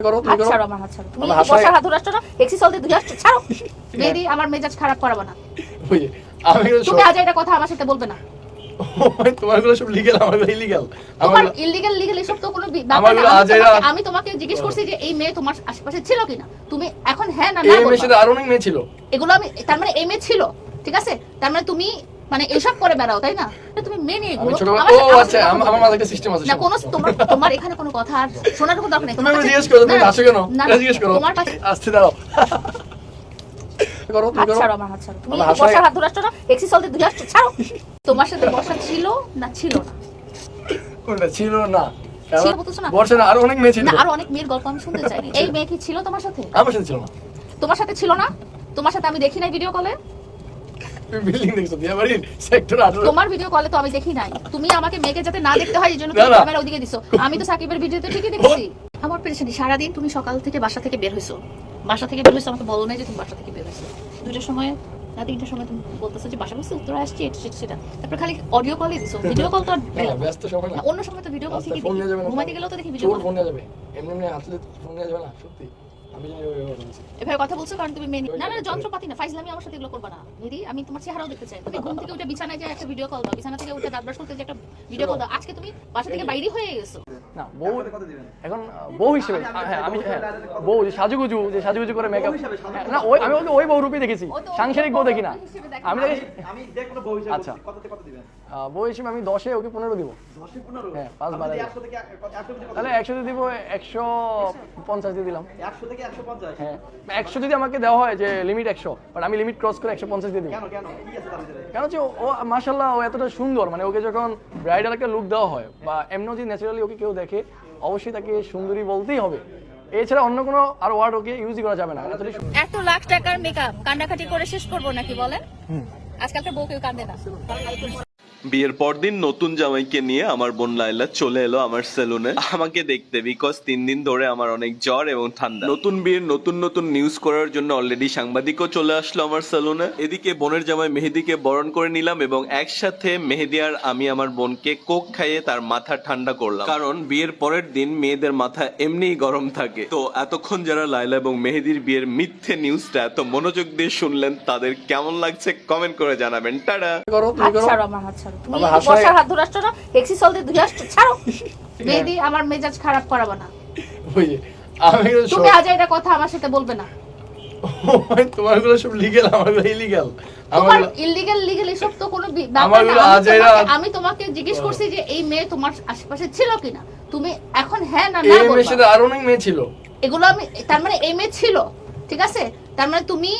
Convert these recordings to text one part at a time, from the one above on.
করো তুমি করো। আমার হাত ছাড়ো। তুমি আমার হাত বর্ষার ছাড়ো। হাত ধরে আসছো না এক্সি দিয়ে ধরে ছাড়ো। মেহেদি আমার মেজাজ খারাপ করাবো না। ওই আমি তুমি আজ এটা কথা আমার সাথে বলবে না। তোমারগুলো সব লিগেল আমারগুলো ইলিগাল তোমার ইলিগাল লিগাল এসব তো কোনো ব্যাপার না। গুলো আমি তোমাকে- জিজ্ঞেস করছি যে এই মেয়ে তোমার আশেপাশে ছিল কিনা? তুমি এখন হ্যাঁ না না এই মেয়ের সাথে আরও অনেক মেয়ে ছিল। এগুলো আমি তার মানে এই মেয়ে ছিল ঠিক আছে? তার মানে তুমি মানে এসব করে বেড়াও তাই না? তুমি আমার ও আচ্ছা সাথে কথা আম- বলবে আমার মাথায় একটা সিস্টেম আছে না কোনো তোমার তোমার এখানে কোনো কথা আর শোনার কোনো দরকার নেই। তুমি তোমার জিজ্ঞেস করো তুমি না, হাসো কেন জিজ্ঞেস করো। তোমার কাছে আসতে দাও তোমার সাথে বর্ষা ছিল না ছিল না? কোনটা ছিল না। না? বর্ষা না আরও অনেক মেয়ে ছিল। না আরও অনেক মেয়ের গল্প আমি শুনতে চাই এই মেয়ে কি ছিল তোমার সাথে? আমার সাথে ছিল না। তোমার সাথে ছিল না? তোমার সাথে আমি দেখি নাই ভিডিও কলে বিল্ডিং দেখছ বিয়ে সেক্টর আঠারো। তোমার ভিডিও কলে তো আমি দেখি নাই। তুমি আমাকে মেয়েকে যাতে না দেখতে হয় এই তুমি ক্যামেরা ওদিকে দিছো। আমি তো সাকিবের ভিডিওতে ঠিকই দেখছি। আমার পেরেছানি সারাদিন তুমি সকাল থেকে বাসা থেকে বের হইছো। বাসা থেকে বের হইছো আমাকে বলো নাই যে তুমি বাসা থেকে বের হইছো। দুটোর সময় না তিনটার সময় তুমি বলতেছো যে বাসা বসে উত্তর আসছি এটা সেটা, সেটা। তারপর খালি অডিও কলে দিছো। ভিডিও কল তো ব্যস্ত সময় না। না, অন্য সময় তো ভিডিও কল না ঘুমাইতে গেলেও তো দেখি ভিডিও কল ফোন নিয়ে যাবে। এমনি এমনি আসলে ফোন নিয়ে যাবে না সত্যি। আমি ওই এভাবে কথা বলছো কারণ তুমি না না যন্ত্রপাতি না ফাইজলামি আমার সাথে এগুলো করবা না। মেরি আমি তোমার চেহারাও দেখতে চাই। তুমি ঘুম থেকে উঠে বিছানায় যে একটা ভিডিও কল দাও। বিছানা থেকে উঠে দাঁত ব্রাশ করতে যে একটা ভিডিও কল দাও। আজকে তুমি বাসা থেকে বাইরে হয়ে গেছো। না বউ এখন বউ হিসেবে হ্যাঁ আমি হ্যাঁ বউ যে সাজুগুজু যে সাজুগুজু করে মেকআপ না ওই আমি ওই বউ রূপে দেখেছি। সাংসারিক বউ দেখি না। বউ হিসেবে আমি দেখি আমি যে কোনো বউ হিসেবে আচ্ছা। বউ হিসেবে আমি দশে ওকে পনেরো দিব। হ্যাঁ, পাঁচ তাহলে একশো দিব একশো পঞ্চাশ দিয়ে দিলাম। একশো থেকে একশো হ্যাঁ একশো যদি আমাকে দেওয়া হয় যে লিমিট একশো বাট আমি লিমিট ক্রস করে একশো পঞ্চাশ দিয়ে দিই কেন কেন? কি আছে তার ভিতরে? কেন হচ্ছে ও মাসাল্লাহ ও এতটা সুন্দর মানে ওকে যখন ব্রাইডাল একটা লুক দেওয়া হয় বা এমনি যদি ন্যাচারালি ওকে কেউ দেখে অবশ্যই তাকে সুন্দরী বলতেই হবে। এছাড়া অন্য কোনো আর ওয়ার্ড ওকে ইউজই করা যাবে না এত লাখ টাকার মেকআপ কান্নাকাটি করে শেষ করব নাকি বলেন? আজকালকার বউ কেউ কান্দে না। বিয়ের পরদিন নতুন জামাইকে নিয়ে আমার বোন লাইলা চলে এলো আমার সেলুনে। আমাকে দেখতে বিকজ তিন দিন ধরে আমার অনেক জ্বর এবং ঠান্ডা। নতুন বিয়ের নতুন নতুন নিউজ করার জন্য অলরেডি সাংবাদিকও চলে আসলো আমার সেলুনে। এদিকে বোনের জামাই মেহেদিকে বরণ করে নিলাম এবং একসাথে মেহেদি আর আমি আমার বোনকে কোক খাইয়ে তার মাথা ঠান্ডা করলাম। কারণ বিয়ের পরের দিন মেয়েদের মাথা এমনিই গরম থাকে। তো এতক্ষণ যারা লাইলা এবং মেহেদির বিয়ের মিথ্যে নিউজটা এত মনোযোগ দিয়ে শুনলেন, তাদের কেমন লাগছে কমেন্ট করে জানাবেন। টাটা! বর্ষার হাত ধরে আসছো না দিয়ে ধরে আসছো ছাড়ো। মেহেদি আমার মেজাজ খারাপ করাবো না। আমি তুমি আজ এটা কথা আমার সাথে বলবে না। সব আমার এসব তো কোনো ব্যাপার না। আমি তোমাকে- জিজ্ঞেস করছি যে এই মেয়ে তোমার আশেপাশে ছিল কিনা? তুমি এখন হ্যাঁ না এই না মেয়ের সাথে আরও অনেক মেয়ে ছিল। এগুলো আমি তার মানে এই মেয়ে ছিল ঠিক আছে? তার মানে তুমি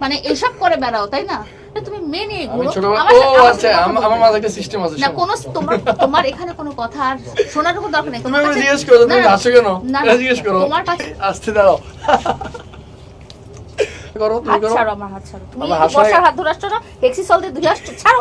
মানে এসব করে বেড়াও তাই না, তুমি মেনে ছোট আমার ও আচ্ছা আমার। একটা সিস্টেম আছে না। কোনো তোমার তোমার এখানে কোনো কথা আর শোনার কোনো দরকার নেই। তুমি আমাকে জিজ্ঞেস করো তুমি না, না, হাসো কেন? না, জিজ্ঞেস করো। তোমার কাছে আসতে দাও করো তুমি হাত করো। ছাড়ো আমার হাত ছাড়ো। তুমি আমার হাত ছাড়ো। হাত ধরে আসছো না? এক্সি সল দিয়ে ধুয়ে আসছো ছাড়ো।